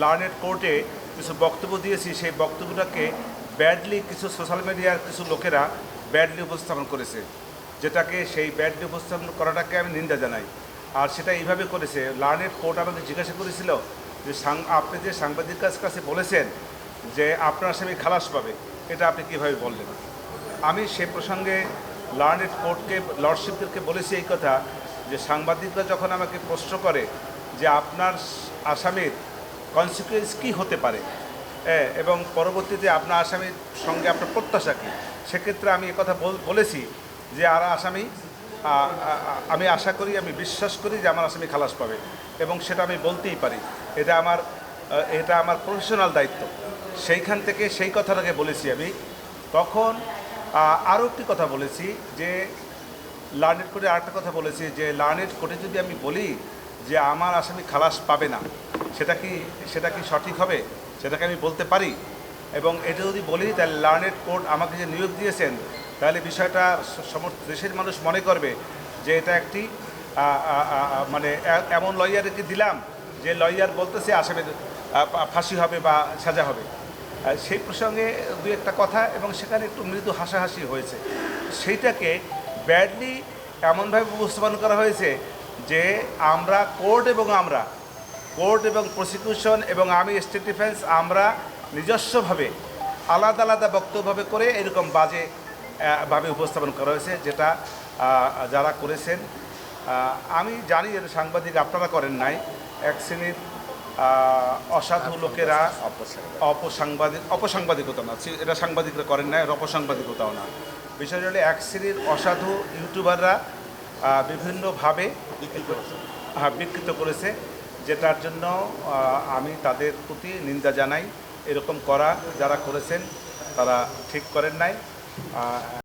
Learned কোর্টে কিছু বক্তব্য দিয়েছি, সেই বক্তব্যটাকে ব্যাডলি কিছু সোশ্যাল মিডিয়ার কিছু লোকেরা ব্যাডলি উপস্থাপন করেছে, যেটাকে সেই ব্যাডলি উপস্থাপন করাটাকে আমি নিন্দা জানাই। আর সেটা এইভাবে করেছে, লার্নেড কোর্ট আমাকে জিজ্ঞাসা করেছিল যে সাং- আপনি যে সাংবাদিকের কাছে বলেছেন যে আপনার স্বামী খালাস পাবে, এটা আপনি কীভাবে বললেন? আমি সে প্রসঙ্গে লার্নেড কোর্টকে লর্ডশিপদেরকে বলেছি এই কথা যে সাংবাদিকরা যখন আমাকে প্রশ্ন করে যে আপনার আসামির কনসিকুয়েন্স কী হতে পারে? এবং পরবর্তীতে আপনার আসামির সঙ্গে আপনার প্রত্যাশা কী? সেক্ষেত্রে আমি কথা বলেছি যে আর আসামি আমি আশা করি, আমি বিশ্বাস করি যে আমার আসামি খালাস পাবে এবং সেটা আমি বলতেই পারি। এটা আমার এটা আমার প্রফেশনাল দায়িত্ব। সেইখান থেকে সেই কথাটাকে বলেছি আমি। তখন আরও একটি কথা বলেছি যে লার্নেট কোর্টে আরেকটা কথা বলেছি যে লার্নেট কোর্টে যদি আমি বলি যে, আমার আসামি খালাস পাবে না সেটা কি সেটা কি সঠিক হবে? সেটাকে আমি বলতে পারি? এবং এটা যদি বলি তাহলে লার্নেট কোর্ট আমাকে যে নিয়োগ দিয়েছেন, তাহলে বিষয়টা সমস্ত দেশের মানুষ মনে করবে যে এটা একটি মানে এমন লয়ারকে দিলাম, যে লয়ার বলতেছে আসামের ফাঁসি হবে বা সাজা হবে। সেই প্রসঙ্গে দু একটা কথা, এবং সেখানে একটু মৃদু হাসাহাসি হয়েছে। সেইটাকে ব্যাডলি এমনভাবে উপস্থাপন করা হয়েছে যে আমরা কোর্ট এবং আমরা কোর্ট এবং প্রসিকিউশন এবং আমি স্টেট ডিফেন্স আমরা নিজস্বভাবে আলাদা আলাদা বক্তব্যভাবে করে এরকম বাজে ভাবে উপস্থাপন করা হয়েছে যেটা যারা করেছেন। আমি জানি যে সাংবাদিক আপনারা করেন নাই এক শ্রেণির অসাধু লোকেরা অপসাংবাদিক অপসাংবাদিকতা না এটা সাংবাদিকরা করেন না এর অপসাংবাদিকতাও না। বিষয়টা হলো এক শ্রেণির অসাধু ইউটিউবাররা বিভিন্নভাবে হ্যাঁ বিকৃত করেছে। যেটার জন্য আমি তাদের প্রতি নিন্দা জানাই। এরকম করা যারা করেছেন, তারা ঠিক করেন নাই।